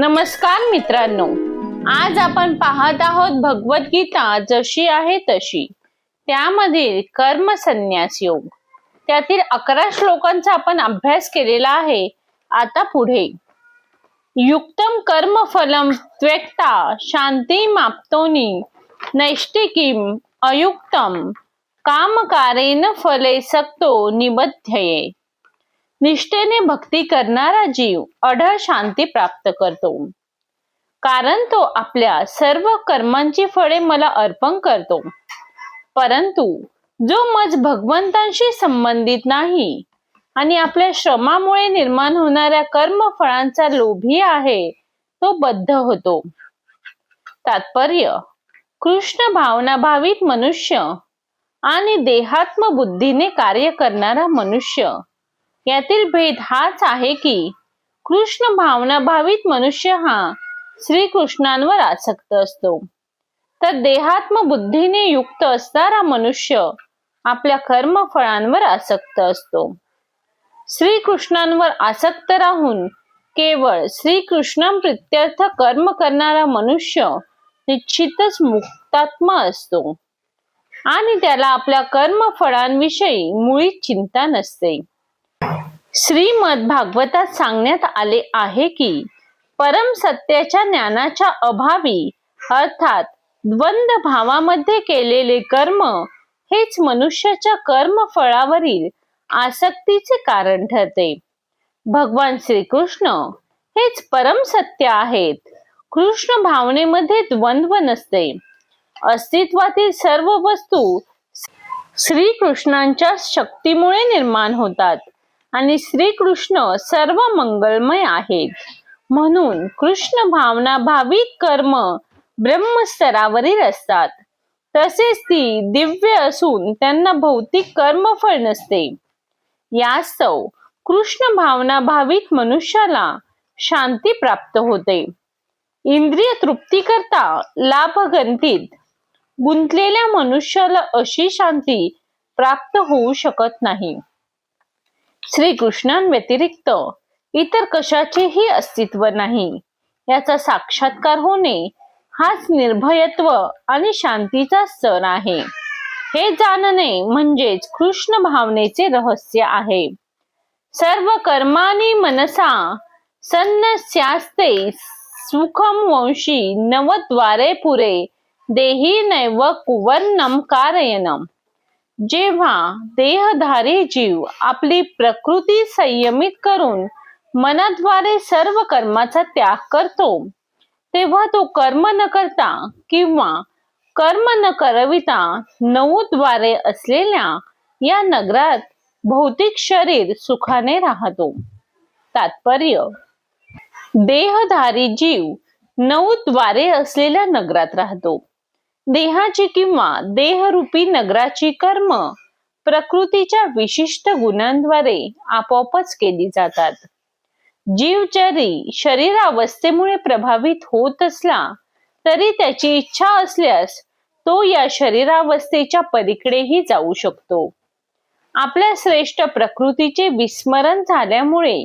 नमस्कार मित्रांनो. आज आपण पाहत आहोत भगवद्गीता जशी आहे तशी. त्यामधील कर्म संन्यास योग. त्यातील अकरा श्लोकांचा आपण अभ्यास केलेला आहे. आता पुढे. युक्तम कर्म फलम त्वेक्ता शांती माप्तोनी नैष्टिकीम अयुक्तम. कामकारेन फले सक्तो निबध्यये निष्ठेने भक्ती करणारा जीव अढळ शांती प्राप्त करतो. कारण तो आपल्या सर्व कर्मांची फळे मला अर्पण करतो. परंतु जो मज भगवंतांशी संबंधित नाही आणि आपल्या श्रमामुळे निर्माण होणाऱ्या कर्मफळांचा लोभी आहे तो बद्ध होतो. तात्पर्य कृष्ण भावना भावित मनुष्य आणि देहात्म बुद्धीने कार्य करणारा मनुष्य यातील भेद हाच आहे की कृष्ण भावना भावित मनुष्य हा श्रीकृष्णांवर आसक्त असतो. तर देहात्म बुद्धीने युक्त असणारा मनुष्य आपल्या कर्मफळांवर आसक्त असतो. श्रीकृष्णांवर आसक्त राहून केवळ श्रीकृष्ण प्रित्यर्थ कर्म करणारा मनुष्य निश्चितच मुक्तात्मा असतो. आणि त्याला आपल्या कर्मफळांविषयी मुळी चिंता नसते. श्रीमद भागवतात सांगण्यात आले आहे की परम सत्याच्या ज्ञानाच्या अभावी अर्थात द्वंद्व भावामध्ये केलेले कर्म हेच मनुष्याच्या कर्मफळावरील आसक्तीचे कारण ठरते. भगवान श्रीकृष्ण हेच परम सत्य आहेत. कृष्ण भावनेमध्ये द्वंद्व नसते. अस्तित्वातील सर्व वस्तू श्रीकृष्णांच्या शक्तीमुळे निर्माण होतात. आणि श्रीकृष्ण सर्व मंगलमय आहेत. म्हणून कृष्ण भावना भाविक कर्म ब्रह्मस्तरावरील असतात. तसेच ती दिव्य असून त्यांना भौतिक कर्मफळ नसते. यास्तव कृष्ण भावना भाविक मनुष्याला शांती प्राप्त होते. इंद्रिय तृप्ती करता लाभगंतीत गुंतलेल्या मनुष्याला अशी शांती प्राप्त होऊ शकत नाही. श्रीकृष्णांव्यतिरिक्त इतर कशाचेही अस्तित्व नाही. याचा साक्षात्कार होणे हाच निर्भयत्व आणि शांतीचा स्तर आहे. हे जाणणे म्हणजेच कृष्ण भावनेचे रहस्य आहे. सर्व कर्मानी मनसा सन्नस्यास्ते सुखम वंशी नवद्वारे पुरे देही नैव कुवर्णम कारयनम. जेव्हा देहधारी जीव आपली प्रकृती संयमित करून मनाद्वारे सर्व कर्माचा त्याग करतो तेव्हा तो कर्म न करता किंवा कर्म न करविता नऊद्वारे असलेल्या या नगरात भौतिक शरीर सुखाने राहतो. तात्पर्य देहधारी जीव नऊ द्वारे असलेल्या नगरात राहतो. देहाची किंवा देहरूपी नगराची कर्म प्रकृतीच्या विशिष्ट गुणांद्वारे आपोआपच केली जातात. जीव जरी शरीरावस्थेमुळे प्रभावित होत असला तरी त्याची इच्छा असल्यास तो या शरीरावस्थेच्या पलीकडेही जाऊ शकतो. आपल्या श्रेष्ठ प्रकृतीचे विस्मरण झाल्यामुळे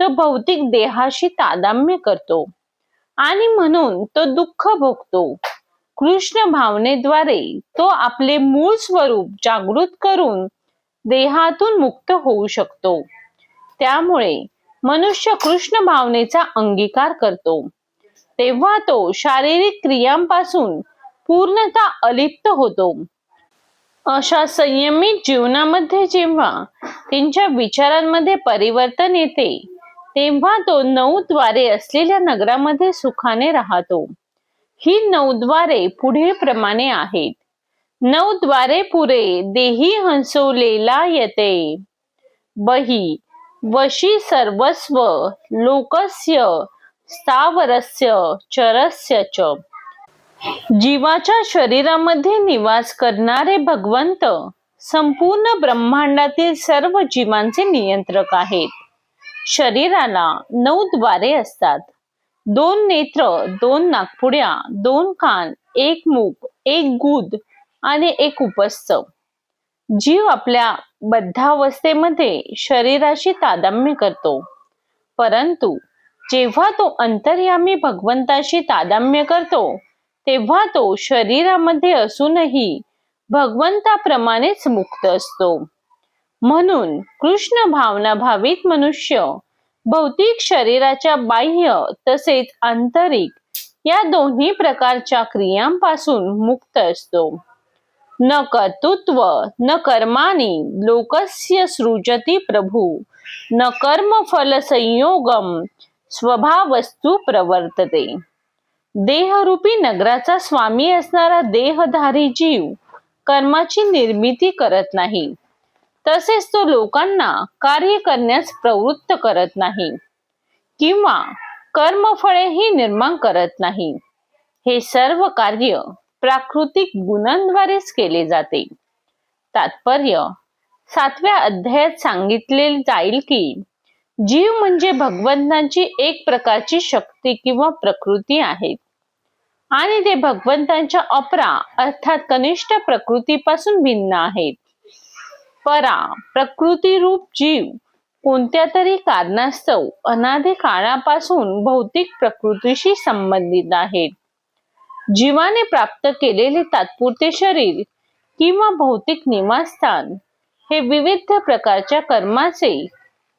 तो भौतिक देहाशी तादाम्य करतो आणि म्हणून तो दुःख भोगतो. कृष्ण भावनेद्वारे तो आपले मूळ स्वरूप जागृत करून देहातून मुक्त होऊ शकतो. त्यामुळे मनुष्य कृष्ण भावनेचा अंगीकार करतो. तेव्हा तो शारीरिक क्रियांपासून पूर्णता अलिप्त होतो. अशा संयमित जीवनामध्ये जेव्हा त्यांच्या विचारांमध्ये परिवर्तन येते तेव्हा तो नऊ द्वारे असलेल्या नगरामध्ये सुखाने राहतो. ही नऊ द्वारे पुढील प्रमाणे आहेत. नऊ द्वारे पुरे देही हंसवलेला येते. बही वशी सर्वस्व लोकस्य स्थावरस्य चरस्य च. जीवाच्या शरीरामध्ये निवास करणारे भगवंत संपूर्ण ब्रह्मांडातील सर्व जीवांचे नियंत्रक आहेत. शरीराला नऊ द्वारे असतात. दोन नेत्र दोन नागपुड्या दोन कान एक मूक एक गुद आणि एक उपस्थ. जीव आपल्या बद्धावस्थेमध्ये शरीराशी तादाम्य करतो. परंतु जेव्हा तो अंतर्यामी भगवंताशी तादाम्य करतो तेव्हा तो शरीरामध्ये असूनही भगवंताप्रमाणेच मुक्त असतो. म्हणून कृष्ण भावना भावित मनुष्य भौतिक शरीराच्या बाह्य तसेच आंतरिक या दोन्ही प्रकारच्या क्रियांपासून मुक्त असतो. न कर्तृत्व न कर्मानी लोकस्य सृजती प्रभू न कर्म फल संयोगम स्वभावस्तू प्रवर्तते. देहरूपी नगराचा स्वामी असणारा देहधारी जीव कर्माची निर्मिती करत नाही. तसेच तो लोकांना कार्य करण्यास प्रवृत्त करत नाही. किंवा कर्मफळेही निर्माण करत नाही. हे सर्व कार्य प्राकृतिक गुणांद्वारेच केले जाते. तात्पर्य सातव्या अध्यायात सांगितले जाईल की जीव म्हणजे भगवंतांची एक प्रकारची शक्ती किंवा प्रकृती आहे. आणि ते भगवंतांच्या अपरा अर्थात कनिष्ठ प्रकृतीपासून भिन्न आहेत. परा प्रकृती रूप जीव कोणत्या तरी कारणास्तव अनादी काळापासून भौतिक प्रकृतीशी संबंधित आहेत. जीवाने प्राप्त केलेले तात्पुरते शरीर किंवा भौतिक निवासस्थान हे विविध प्रकारच्या कर्माचे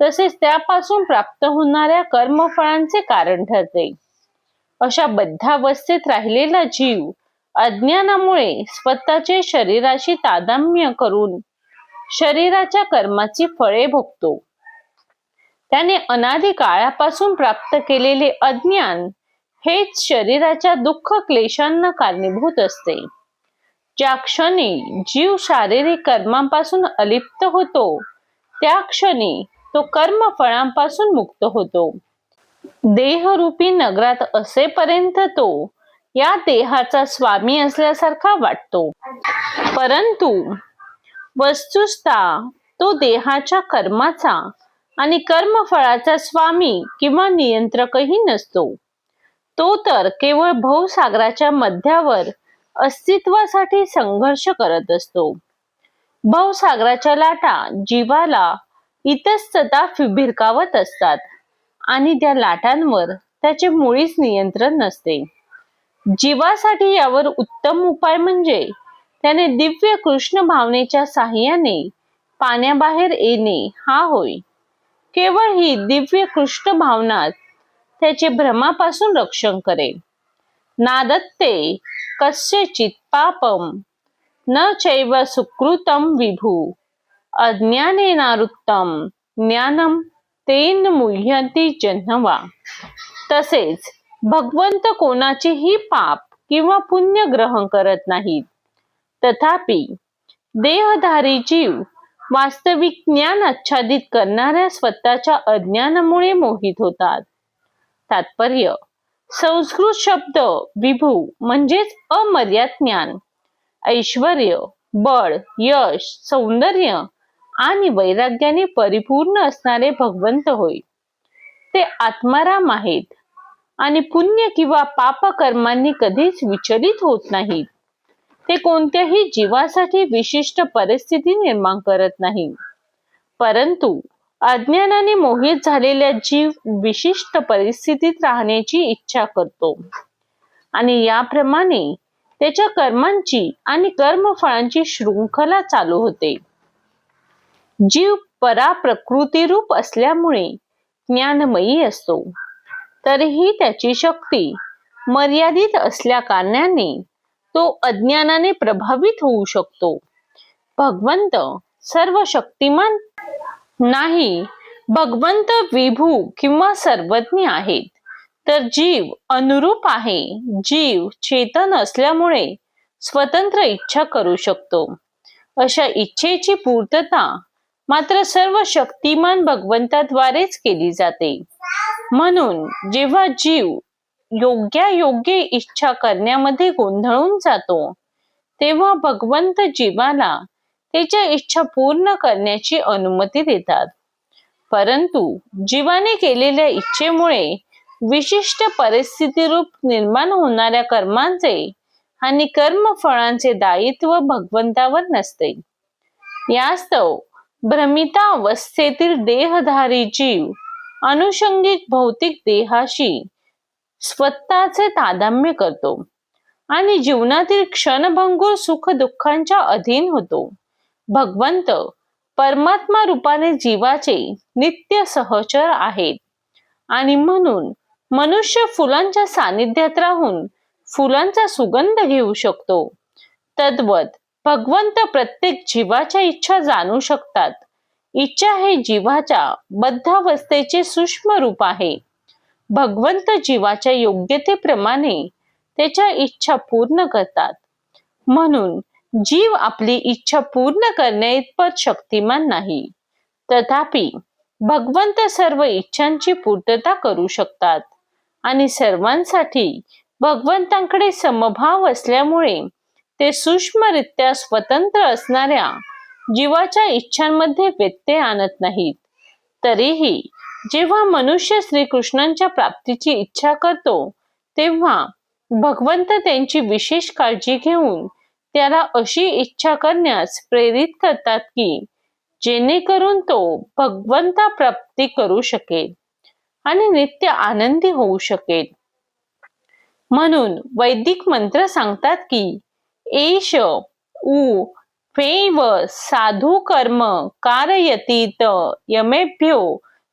तसेच त्यापासून प्राप्त होणाऱ्या कर्मफळांचे कारण ठरते. अशा बद्धावस्थेत राहिलेला जीव अज्ञानामुळे स्वतःचे शरीराशी तादाम्य करून शरीराच्या कर्माची फळे भोगतो. त्याने अनादी काळापासून प्राप्त केलेले अज्ञान हेच शरीराच्या दुःख क्लेशांना कारणीभूत असते. ज्या क्षणी जीव शारीरिक कर्मांपासून अलिप्त होतो त्या क्षणी तो कर्म फळांपासून मुक्त होतो. देहरूपी नगरात असेपर्यंत तो या देहाचा स्वामी असल्यासारखा वाटतो. परंतु वस्तुस्था तो देहाच्या कर्माचा आणि कर्मफळाचा स्वामी किंवा नियंत्रकही नसतो. तो तर केवळ भवसागराच्या मध्यावर अस्तित्वासाठी संघर्ष करत असतो. भवसागराच्या लाटा जीवाला इतस्तता भिरकावत असतात आणि त्या लाटांवर त्याचे मुळीच नियंत्रण नसते. जीवासाठी यावर उत्तम उपाय म्हणजे त्याने दिव्य कृष्ण भावनेच्या साह्याने पाण्याबाहेर येणे हा होय. केवळ ही दिव्य कृष्ण भावनात त्याचे भ्रमापासून रक्षण करेल. नादत्ते कस्यचित पापम न चैव सुकृतम विभू. अज्ञानेनारुत्तम ज्ञानम तेन मुह्यंती जन्हवा तसेच भगवंत कोणाचेही पाप किंवा पुण्य ग्रहण करत नाहीत. तथापि देहधारी जीव वास्तविक ज्ञान आच्छादित करणाऱ्या स्वतःच्या अज्ञानामुळे मोहित होतात. तात्पर्य संस्कृत शब्द विभू म्हणजेच अमर्याद ज्ञान. ऐश्वर बळ यश सौंदर्य आणि वैराग्याने परिपूर्ण असणारे भगवंत होय. ते आत्माराम आहेत आणि पुण्य किंवा पाप कर्मांनी कधीच विचलित होत नाहीत. ते कोणत्याही जीवासाठी विशिष्ट परिस्थिती निर्माण करत नाही. परंतु अज्ञानाने मोहित झालेल्या जीव विशिष्ट परिस्थितीत राहण्याची इच्छा करतो. आणि याप्रमाणे त्याच्या कर्मांची आणि कर्मफळांची शृंखला चालू होते. जीव परा प्रकृती रूप असल्यामुळे ज्ञानमयी असतो. तरीही त्याची शक्ती मर्यादित असल्या कारणाने तो अज्ञानाने प्रभावित होऊ शकतो. भगवंत सर्व शक्तिमान नाही. भगवंत विभू किंवा सर्वज्ञ आहेत. तर जीव अनुरूप आहे. जीव चेतन असल्यामुळे स्वतंत्र इच्छा करू शकतो. अशा इच्छेची पूर्तता मात्र सर्व शक्तिमान भगवंताद्वारेच केली जाते. म्हणून जेव्हा जीव योग्य योग्य इच्छा करण्यामध्ये गोंधळून जातो. तेव्हा भगवंत जीवाला त्याच्या इच्छा पूर्ण करण्याची अनुमती देतात. परंतु जीवाने केलेल्या इच्छेमुळे विशिष्ट परिस्थिती रूप निर्माण होणाऱ्या कर्मांचे आणि कर्मफळांचे दायित्व भगवंतावर नसते. यास्तव भ्रमिता अवस्थेतील देहधारी जीव अनुषंगिक भौतिक देहाशी स्वतःचे तादाम्य करतो आणि जीवनातील क्षणभंगूर सुख दुःखांच्या अधीन होतो. भगवंत परमात्मा रूपाने जीवाचे नित्य सहचर आहेत आणि म्हणून मनुष्य फुलांच्या सानिध्यात राहून फुलांचा सुगंध घेऊ शकतो. तद्वत भगवंत प्रत्येक जीवाच्या इच्छा जाणू शकतात. इच्छा हे जीवाच्या बद्धावस्थेचे सूक्ष्म रूप आहे. भगवंत जीवाच्या योग्यतेप्रमाणे त्याच्या इच्छा पूर्ण करतात. म्हणून जीव आपली इच्छा पूर्ण करण्याइतपत शक्तिमान नाही. तथापि भगवंत सर्व इच्छांची पूर्तता करू शकतात आणि सर्वांसाठी भगवंतांकडे समभाव असल्यामुळे ते सूक्ष्मरित्या स्वतंत्र असणाऱ्या जीवाच्या इच्छांमध्ये व्यत्यय आणत नाहीत. तरीही जेव्हा मनुष्य श्रीकृष्णांच्या प्राप्तीची इच्छा करतो तेव्हा भगवंत त्यांची विशेष काळजी घेऊन त्याला अशी इच्छा करण्यास प्रेरित करतात की जेणेकरून तो भगवंता प्राप्ती करू शकेल आणि नित्य आनंदी होऊ शकेल. म्हणून वैदिक मंत्र सांगतात की एश उ फेव साधू कर्म कारयतीत यमेभ्यो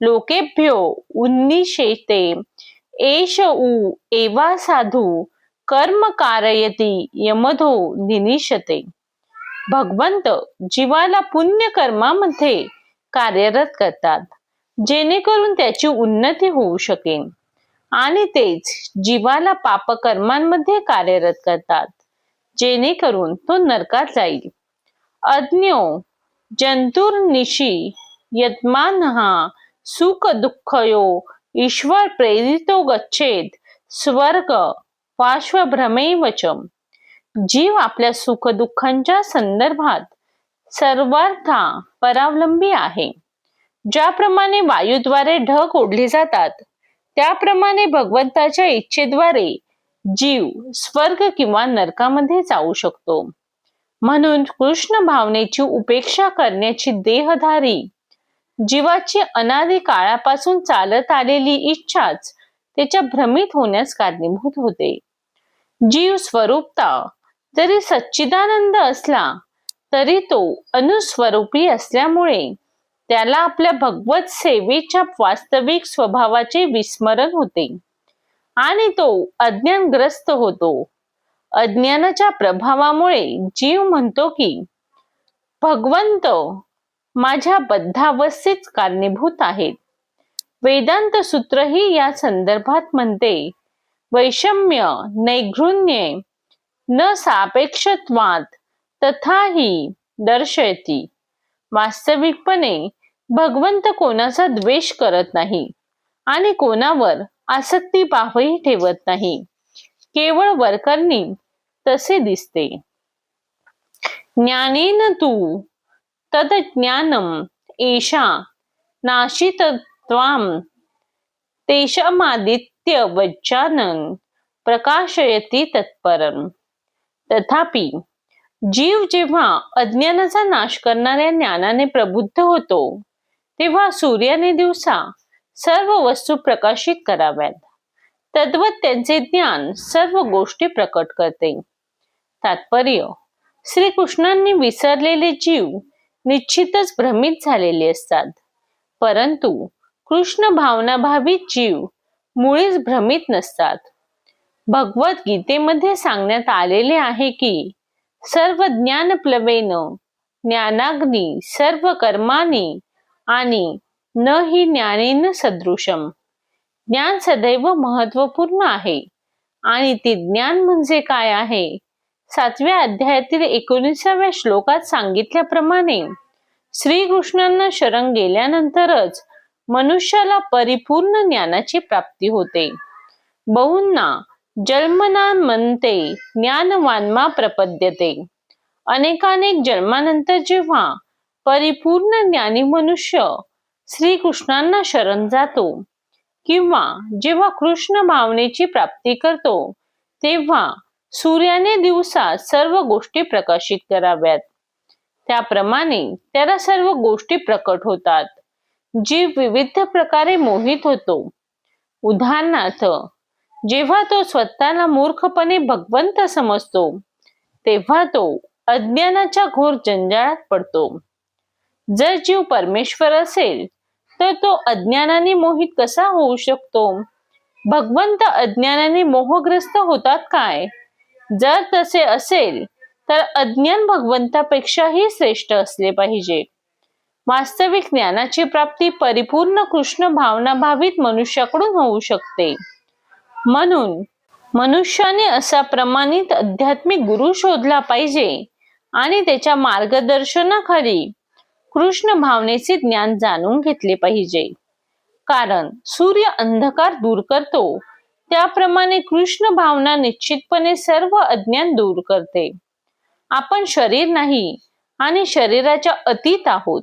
लोकेभ्यो उन्निशेते एष उ एवा साधू कर्म कारयती यमधो निनिशते भगवंत जीवाला पुण्य कर्मामध्ये कार्यरत करतात जेणेकरून त्याची उन्नती होऊ शकेल आणि तेच जीवाला पापकर्मांमध्ये कार्यरत करतात जेणेकरून तो नरकात जाईल। अज्ञो जंतुर्निशी यत्मान हा सुख दुःखयो ईश्वर प्रेरितो गच्छेद स्वर्ग पार्श्वभ्रमेवच जीव आपल्या सुख दुःखांच्या संदर्भात सर्वार्था परावलंबी आहे. ज्याप्रमाणे वायूद्वारे ढग ओढले जातात त्याप्रमाणे भगवंताच्या इच्छेद्वारे जीव स्वर्ग किंवा नरकामध्ये जाऊ शकतो. म्हणून कृष्ण भावनेची उपेक्षा करण्याची देहधारी जीवाची अनादी काळापासून चालत आलेली इच्छाच त्याच्या भ्रमित होण्यास कारणीभूत होते. जीव स्वरूपता जरी सच्चिदानंद असला तरी तो अनुस्वरूपी असल्यामुळे त्याला आपल्या भगवत सेवेच्या वास्तविक स्वभावाचे विस्मरण होते आणि तो अज्ञानग्रस्त होतो. अज्ञानाच्या प्रभावामुळे जीव म्हणतो की भगवंत माझ्या बद्धावस्थेत कारणीभूत आहेत. वेदांत सूत्रही या संदर्भात म्हणते वैषम्य नैघृण्ये न सापेक्षत्वात तथाही दर्शयती. वास्तविकपणे भगवंत कोणाचा द्वेष करत नाही आणि कोणावर आसक्ती पाहही ठेवत नाही. केवळ वरकरणी तसे दिसते. ज्ञानेन तू तदज्ञानम एषा नाशितत्वाम तेषमादित्य वज्जानन प्रकाशयती तत्परम। तथापि जीव जेव्हा अज्ञानाचा नाश करणाऱ्या ज्ञानाने प्रबुद्ध होतो तेव्हा सूर्याने दिवसा सर्व वस्तू प्रकाशित कराव्यात. तद्वत त्यांचे ज्ञान सर्व गोष्टी प्रकट करते. तात्पर्य श्रीकृष्णांनी विसरलेले जीव निश्चितच भ्रमित झालेले असतात. परंतु कृष्ण भावनाभावित जीव मुळीच भ्रमित नसतात. भगवत गीतेमध्ये सांगण्यात आलेले आहे की सर्व ज्ञान प्लवेन ज्ञानाग्नी सर्व कर्मानी आणि न ही ज्ञानेन सदृशम ज्ञान सदैव महत्त्वपूर्ण आहे. आणि ते ज्ञान म्हणजे काय आहे? सातव्या अध्यायातील एकोणीसाव्या श्लोकात सांगितल्याप्रमाणे श्रीकृष्णांना शरण गेल्यानंतरच मनुष्याला परिपूर्ण ज्ञानाची प्राप्ती होते. बहुना जन्मना म्हणते ज्ञानवान्मा प्रपद्यते. अनेकानेक जन्मानंतर जेव्हा परिपूर्ण ज्ञानी मनुष्य श्रीकृष्णांना शरण जातो किंवा जेव्हा कृष्ण भावनेची प्राप्ती करतो तेव्हा सूर्याने दिवसा सर्व गोष्टी प्रकाशित कराव्यात. त्याप्रमाणे त्याला सर्व गोष्टी प्रकट होतात. जीव विविध प्रकारे मोहित होतो. उदाहरणार्थ जेव्हा तो स्वतःला मूर्खपणे भगवंत समजतो तेव्हा तो अज्ञानाच्या घोर जंजाळात पडतो. जर जीव परमेश्वर असेल तर तो अज्ञानाने मोहित कसा होऊ शकतो? भगवंत अज्ञानाने मोहग्रस्त होतात काय? जर तसे असेल तर अज्ञान भगवंतापेक्षाही श्रेष्ठ असले पाहिजे. वास्तविक ज्ञानाची प्राप्ती परिपूर्ण कृष्ण भावना भावित मनुष्याकडून होऊ शकते. म्हणून मनुष्याने असा प्रमाणित आध्यात्मिक गुरु शोधला पाहिजे आणि त्याच्या मार्गदर्शनाखाली कृष्ण भावनेचे ज्ञान जाणून घेतले पाहिजे. कारण सूर्य अंधकार दूर करतो त्याप्रमाणे कृष्ण भावना निश्चितपणे सर्व अज्ञान दूर करते. आपण शरीर नाही आणि शरीराच्या अतीत आहोत.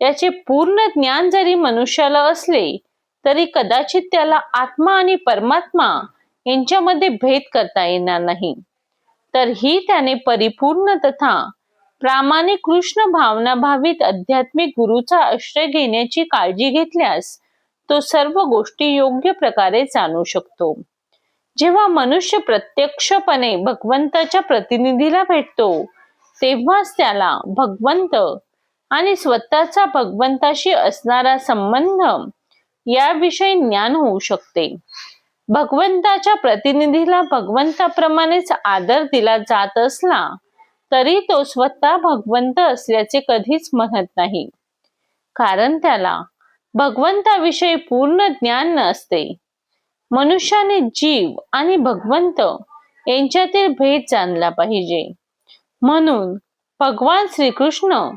याचे पूर्ण ज्ञान जरी मनुष्याला असले तरी कदाचित त्याला आत्मा आणि परमात्मा यांच्यामध्ये भेद करता येणार नाही. तर ही त्याने परिपूर्ण तथा प्रामाणिक कृष्ण भावना भावित आध्यात्मिक गुरुचा आश्रय घेण्याची काळजी घेतल्यास तो सर्व गोष्टी योग्य प्रकारे जाणू शकतो. जेव्हा मनुष्य प्रत्यक्षपणे भगवंताच्या प्रतिनिधीला भेटतो तेव्हाच त्याला भगवंत आणि स्वतःचा भगवंताशी असणारा संबंध याविषयी ज्ञान होऊ शकते. भगवंताच्या प्रतिनिधीला भगवंताप्रमाणेच आदर दिला जात असला तरी तो स्वतः भगवंत असल्याचे कधीच म्हणत नाही. कारण त्याला भगवंताविषयी पूर्ण ज्ञान नसते. मनुष्याने जीव आणि भगवंत यांच्यातील भेद जाणला पाहिजे. म्हणून भगवान श्रीकृष्ण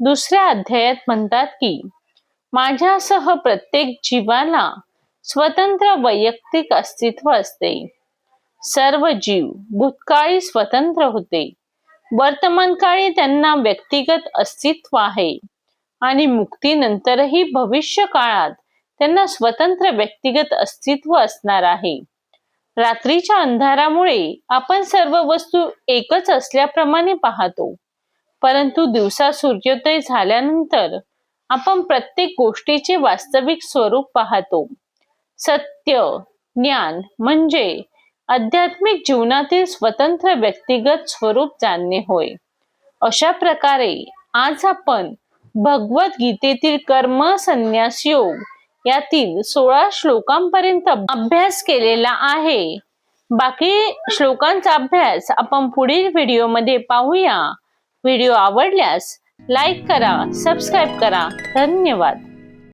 दुसऱ्या अध्यायात म्हणतात की माझ्यासह प्रत्येक जीवाला स्वतंत्र वैयक्तिक अस्तित्व असते. सर्व जीव भूतकाळी स्वतंत्र होते. वर्तमान काळी त्यांना व्यक्तिगत अस्तित्व आहे. आणि मुक्तीनंतरही भविष्य काळात त्यांना स्वतंत्र व्यक्तिगत अस्तित्व असणार आहे. रात्रीच्या अंधारामुळे आपण सर्व वस्तू एकच असल्याप्रमाणे पाहतो. परंतु दिवसा सूर्योदय झाल्यानंतर आपण प्रत्येक गोष्टीचे वास्तविक स्वरूप पाहतो. सत्य ज्ञान म्हणजे आध्यात्मिक जीवनातील स्वतंत्र व्यक्तिगत स्वरूप जाणणे होय. अशा प्रकारे आज आपण भगवद्गीतेतील कर्म संन्यास योग यातील सोळा श्लोकांपर्यंत अभ्यास केलेला आहे. बाकी श्लोकांचा अभ्यास आपण पुढील व्हिडिओमध्ये पाहूया. व्हिडिओ आवडल्यास लाईक करा सबस्क्राईब करा. धन्यवाद.